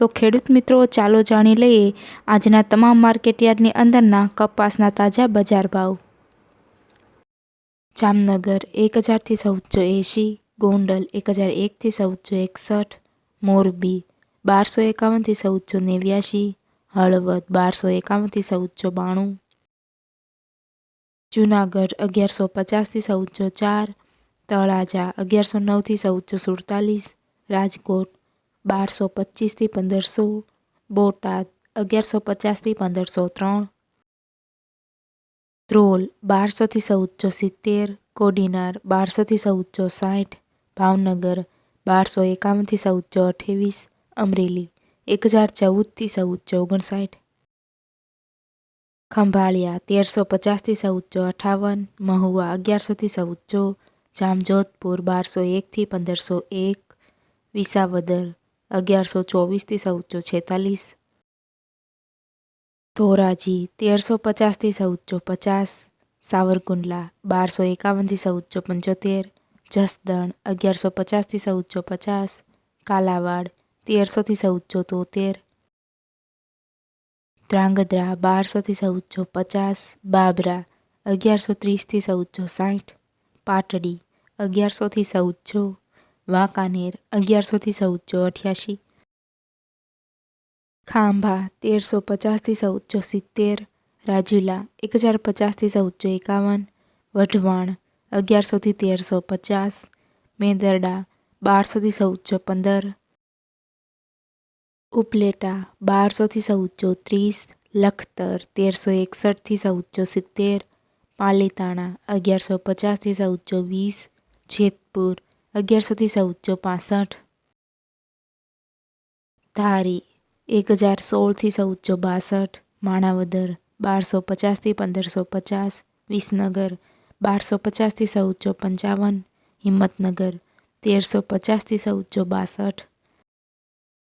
તો ખેડૂત મિત્રો, ચાલો જાણી લઈએ આજના તમામ માર્કેટયાર્ડની અંદરના કપાસના તાજા બજાર ભાવ. જામનગર એક હજારથી ચૌદસો એંશી, ગોંડલ એક હજાર એકથી ચૌદસો એકસઠ, મોરબી બારસો એકાવનથી ચૌદસો નેવ્યાશી, હળવદ બારસો એકાવનથી ચૌદસો બાણું, જુનાગઢ અગિયારસો પચાસથી ચૌદસો ચાર, તળાજા અગિયારસો નવથી ચૌદસો સુડતાલીસ, રાજકોટ બારસો પચીસથી પંદરસો, બોટાદ અગિયારસો પચાસથી પંદરસો ત્રણ. ધ્રોલ બારસોથી ચૌદસો સિત્તેર, કોડીનાર બારસોથી ચૌદસો સાઠ, ભાવનગર બારસો એકાવનથી ચૌદસો અઠ્યાવીસ, અમરેલી એક હજાર ચૌદથી ચૌદસો ઓગણસાઠ. ખંભાળિયા તેરસો પચાસથી ચૌદસો અઠાવન, મહુવા અગિયારસોથી ચૌદસો, જામજોધપુર બારસો એકથી પંદરસો એક, વિસાવદર અગિયારસો ચોવીસથી ચૌદસો છેતાલીસ. ધોરાજી, તેરસો પચાસથી ચૌદસો પચાસ. સાવરકુંડલા, બારસો એકાવનથી ચૌદસો પંચોતેર. જસદણ, અગિયારસો પચાસથી ચૌદસો પચાસ. કાલાવાડ, તેરસોથી ચૌદસો તોતેર. ધ્રાંગધ્રા, બારસોથી ચૌદસો પચાસ. બાબરા, અગિયારસો ત્રીસથી ચૌદસો સાઠ. પાટડી, અગિયારસોથી ચૌદસો વાંકાનેર અગિયારસોથી ચૌદસો અઠ્યાસી ખાંભા, તેરસો પચાસથી ચૌદસો સિત્તેર. રાજુલા, એક હજાર પચાસથી ચૌદસો એકાવન. વઢવાણ અગિયારસોથી તેરસો પચાસ. મેંદરડા બારસોથી ચૌદસો પંદર. ઉપલેટા બારસોથી ચૌદસો ત્રીસ. લખતર, તેરસો એકસઠથી ચૌદસો સિત્તેર. પાલીતાણા, અગિયારસો પચાસથી ચૌદસો વીસ. જેતપુર અગિયારસોથી ચૌદસો પાસઠ. ધારી, એક હજાર સોળથી ચૌદસો બાસઠ. માણાવદર બારસો પચાસથી પંદરસો પચાસ. વિસનગર બારસો પચાસથી ચૌદસો પંચાવન. હિંમતનગર તેરસો પચાસથી ચૌદસો બાસઠ.